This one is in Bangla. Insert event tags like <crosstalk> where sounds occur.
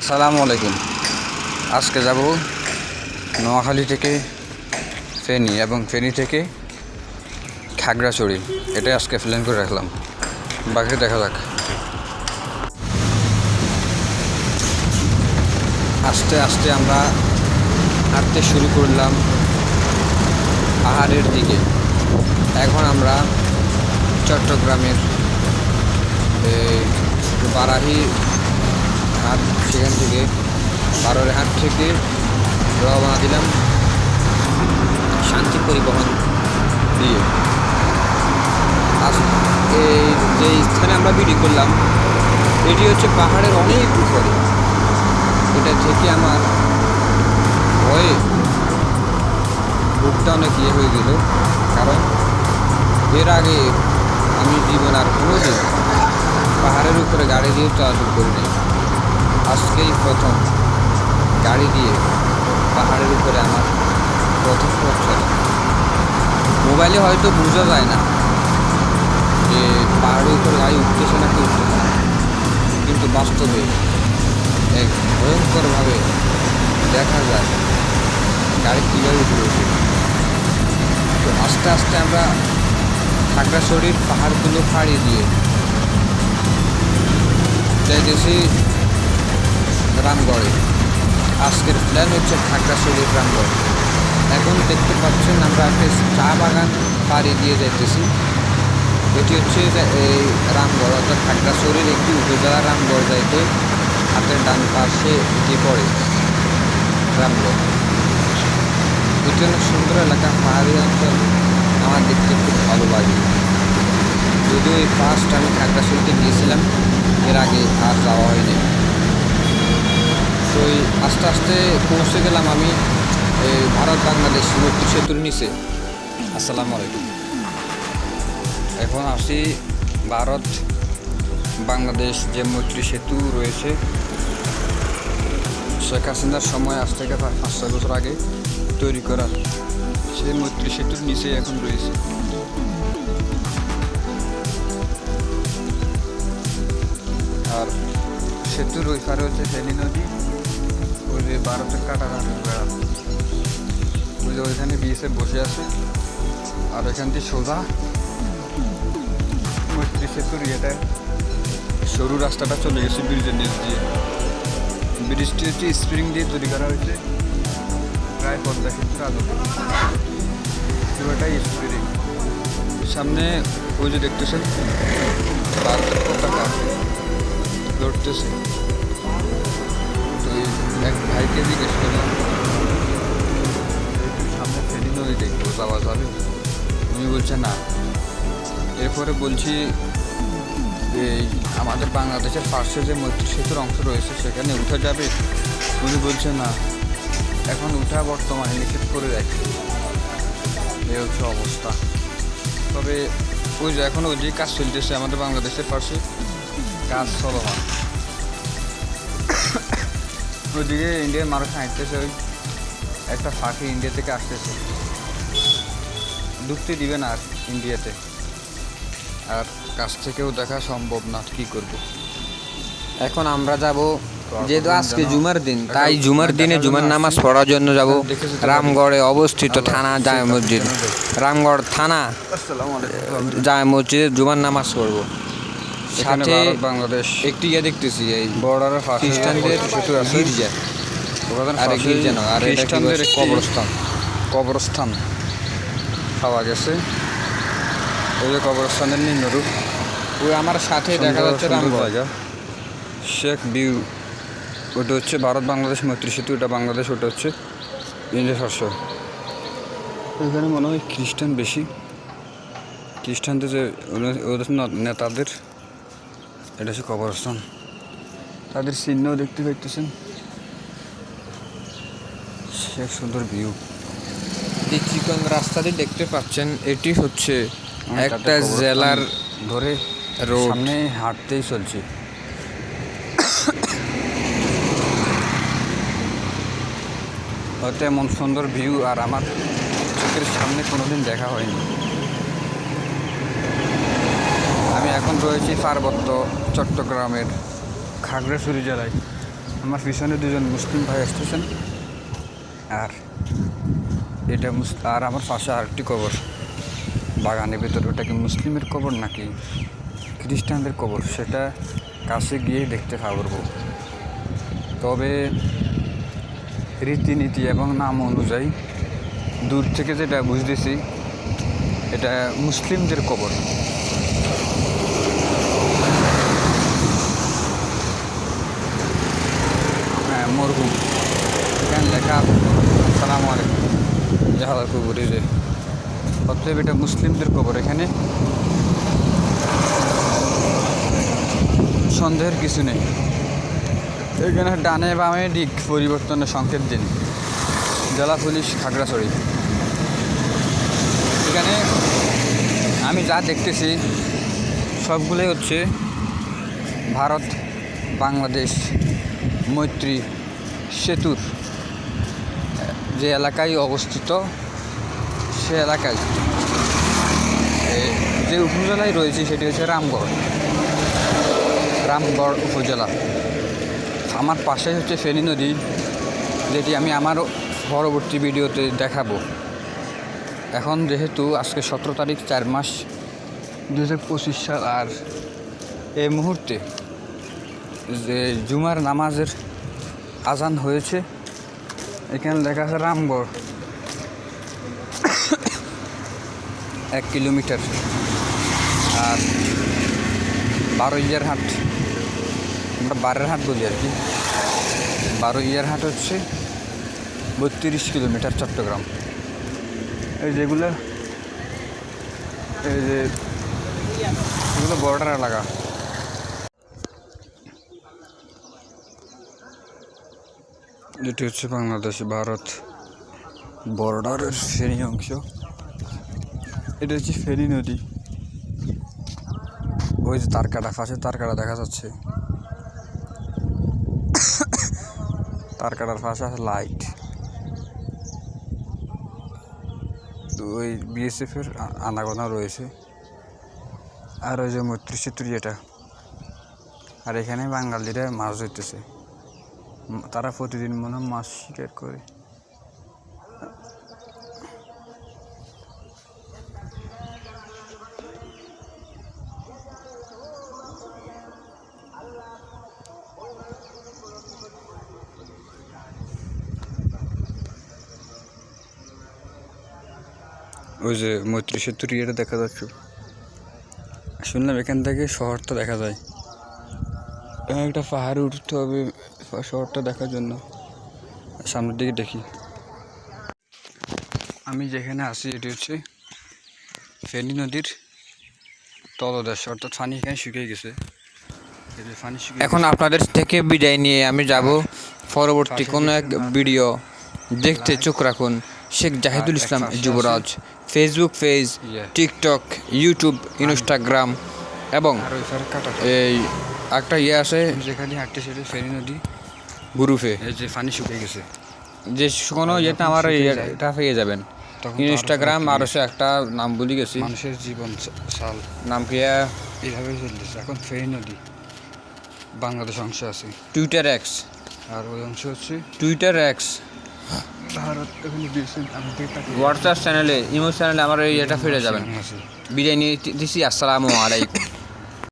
আসসালামু আলাইকুম। আজকে যাব নোয়াখালী থেকে ফেনী এবং ফেনী থেকে খাগড়াছড়ি। এটাই আজকে প্ল্যান করে রাখলাম। বাকি দেখা যাক। আস্তে আস্তে আমরা হাঁটতে শুরু করলাম পাহাড়ের দিকে। এখন আমরা চট্টগ্রামের বারাহি হাট সেখান থেকে, বারোর হাট থেকে রওনা দিলাম। শান্তি পরিবহন দিয়ে। আজ এই যে স্থানে আমরা বিডি করলাম, এটি হচ্ছে পাহাড়ের অনেক উপরে। এটা থেকে আমার ভয়ে বুকটা অনেক ইয়ে হয়ে গেল। কারণ এর আগে আমি জীবন আর কোনো দিন পাহাড়ের উপরে গাড়ি দিয়ে চলাচল করিনি। আজকেই প্রথম গাড়ি দিয়ে পাহাড়ের উপরে আমার প্রথম পথ মোবাইলে হয়তো বোঝা যায় না যে পাহাড়ের উপরে গাড়ি উঠতেছে না কি উঠতেছে না। কিন্তু বাস্তবে এক ভয়ঙ্করভাবে দেখা যায় গাড়ি কীভাবে উঠে। তো আস্তে আস্তে আমরা খাগড়াছড়ির পাহাড়গুলো ফাড়ি দিয়ে যাইতেছি রামগড়ে আজকের প্ল্যান হচ্ছে খাগড়াছড়ির রামগড় এখন দেখতে পাচ্ছেন আমরা একটা চা বাগান পাড়ি দিয়ে যাইতেছি। এটি হচ্ছে এই রামগড়, অর্থাৎ খাগড়াছড়ির একটি উপজেলা রামগড় যাইতে হাতের ডান পাশে এটি পড়ে রামগড়। এটি অনেক সুন্দর এলাকা, পাহাড়ি অঞ্চল। আমার দেখতে খুব ভালো লাগে। যদিও এই ফার্স্ট আমি খাগড়াছড়িতে গিয়েছিলাম এর আগে আর যাওয়া হয়নি। তো এই আস্তে আস্তে পৌঁছে গেলাম আমি এই ভারত, বাংলাদেশ মৈত্রী সেতুর নিচে আসসালামু আলাইকুম। এখন আসি ভারত, বাংলাদেশ যে মৈত্রী সেতু রয়েছে। শেখ হাসিনার সময় আজ থেকে প্রায় পাঁচ, ছয় বছর আগে তৈরি করা সেই মৈত্রী সেতুর নিচে এখন রয়েছে। আর সেতুর ওই পারে হচ্ছে ফেনী নদী। ওই যে ভারতের বেড়া। ওই ওইখানে বিএসএফ বসে আছে। আর থেকে সোজা মৈত্রী সেতুর ইয়েটা সরু রাস্তাটা চলে গেছে ব্রিজের নিচ দিয়ে। ব্রিজটি হচ্ছে স্প্রিং দিয়ে তৈরি করা হয়েছে। প্রায় পদ্মা সেতুর আলো। পুরোটাই স্প্রিং। সামনে ওই যে দেখতেছেন ভারতের পতাকা লড়তেছে। এক ভাইকে জিজ্ঞেস করলাম সামনে ফেরি নদী যাওয়া যাবে? উনি বলছে, না। এরপরে বলছি, এই আমাদের বাংলাদেশের পার্শ্বে যে মৈত্রী সেতুর অংশ রয়েছে, সেখানে উঠা যাবে? উনি বলছে, না। এখন উঠা বর্তমানে নিষেধ করে রাখছে এই হচ্ছে অবস্থা। তবে ওই যে এখন ওই যে কাজ চলতেছে আমাদের বাংলাদেশের পাশে, কাজ চলমান। ওইদিকে ইন্ডিয়ার মানুষ হাঁটতেছে ওই একটা ফাঁকি ইন্ডিয়া থেকে আসতেছে। ঢুকতে দিবে না আর ইন্ডিয়াতে। আর কাছ থেকেও দেখা সম্ভব না কি করব? এখন আমরা যাব যেহেতু আজকে জুমার দিন তাই জুমার দিনে জুমার নামাজ পড়ার জন্য যাব রামগড়ে অবস্থিত থানা জামে মসজিদ। রামগড় থানা আলাইকুম। মসজিদে জুমার নামাজ পড়ব। সাথে বাংলাদেশ একটি ইয়ে দেখতেছি এই বর্ডারের খ্রিস্টানদের সেতু আছে। গির্জা। ওখানে আরে গির্জা নয়, আর খ্রিস্টানদের কবরস্থান। কবরস্থান। পাওয়া গেছে। ওই যে কবরস্থানের নিম্নরূপ ওই আমার সাথে দেখা যাচ্ছে জায়গা। শেখ বিউ ওটা হচ্ছে ভারত বাংলাদেশ মৈত্রী সেতু ওটা বাংলাদেশ ওটা হচ্ছে ইন্ডিয়া পার্শ্ব এখানে মনে হয় খ্রিস্টান বেশি। খ্রিস্টানদের যে ওদের নেতাদের এটা হচ্ছে কবরস্থান। তাদের চিহ্নও দেখতে পাইতেছেন। সে সুন্দর ভিউ চিকন রাস্তাটি দেখতে পাচ্ছেন এটি হচ্ছে একটা জেলার ধরে রোড। সামনে হাঁটতেই চলছে। হয়তো এমন সুন্দর ভিউ আর আমার চোখের সামনে কোনোদিন দেখা হয়নি। এখন রয়েছি পার্বত্য চট্টগ্রামের খাগড়াছড়ি জেলায়। আমার পিছনে দুজন মুসলিম ভাই আসতেছেন। আর এটা মুস- আর আমার পাশে আরেকটি কবর। বাগানের ভিতরে। ওটা কি মুসলিমের কবর নাকি খ্রিস্টানদের কবর? সেটা কাছে গিয়ে দেখতে পারব। তবে রীতিনীতি এবং নাম অনুযায়ী দূর থেকে যেটা বুঝতেছি, এটা মুসলিমদের কবর। মরহুম এখানে লেখা সালাম আলাইকুম। জাহাদার কবর এই যে। অতএব এটা মুসলিমদের কবর এখানে। সন্দেহের কিছু নেই। এখানে ডানে বামে দিক পরিবর্তনের সংকেত দিন। জেলা পুলিশ, খাগড়াছড়ি। এখানে আমি যা দেখতেছি, সবগুলোই হচ্ছে ভারত, বাংলাদেশ, মৈত্রী সেতুর, যে এলাকায় অবস্থিত, সে এলাকায়। যে উপজেলায় রয়েছে সেটি হচ্ছে রামগড়। রামগড় উপজেলা। আমার পাশে হচ্ছে ফেনী নদী, যেটি আমি আমার পরবর্তী ভিডিওতে দেখাবো। এখন যেহেতু আজকে সতেরো তারিখ, চার মাস দু হাজার পঁচিশ সাল, আর এই মুহূর্তে যে জুমার নামাজের আজান হয়েছে। এখানে লেখা আছে রামগড়। এক কিলোমিটার। আর বারো ইয়ার হাট। আমরা বারের হাট বলি আর কি। বারো ইয়ার হাট হচ্ছে বত্রিশ কিলোমিটার চট্টগ্রাম। এই যেগুলো এই যে এগুলো বর্ডার এলাকা। যেটি হচ্ছে বাংলাদেশ, ভারত। বর্ডারের ফেরি অংশ। এটা হচ্ছে ফেরি নদী। ওই যে তারকাটা পাশে তারকাটা দেখা যাচ্ছে। তারকাটার পাশে আছে লাইট তো ওই বিএসএফ এর আনাগোনা রয়েছে। আর ওই যে মৈত্রী সেতুর এটা। আর এখানে বাঙালিরা মাছ ধরতেছে। তারা প্রতিদিন মনে হয় মাছ শিকার করে। ওই যে মৈত্রী সেতুর ইয়েটা দেখা যাচ্ছে। শুনলাম এখান থেকে শহরটা দেখা যায়। একটা পাহাড়ে উঠতে হবে। শহরটা দেখার জন্য। সামনের দিকে দেখি। আমি যেখানে আছি এটি হচ্ছে ফেনী নদীর তলদেশ। অর্থাৎ পানি এখানে শুকিয়ে গেছে। এখন আপনাদের থেকে বিদায় নিয়ে আমি যাব। পরবর্তী কোনো এক ভিডিও দেখতে চোখ রাখুন। Sheikh Zahidul Islam Jubraj. Facebook page TikTok YouTube Instagram এবং ফার এই একটা ইয়ে আছে। যেখানে হাঁটতে সেটা ফেনী নদী। গ্রুপে। যে পানি শুকিয়ে গেছে। যে কোনো ইয়েটা আমার ইয়ে- এটা পেয়ে যাবেন। ইনস্টাগ্রাম আর হচ্ছে একটা নাম ভুলে গেছি। মানুষের জীবন স- সাল নাম কি এইভাবে চলতেছে। এখন ফেনী নদী। বাংলাদেশ অংশ আছে। টুইটার এক্স আর ওই অংশ হচ্ছে টুইটার এক্স ভারত হোয়াটসঅ্যাপ চ্যানেলে ইমো চ্যানেলে আমার এই এটা ফিরে যাবেন। নিয়ে দিছি আসসালামু আলাইকুম। <laughs>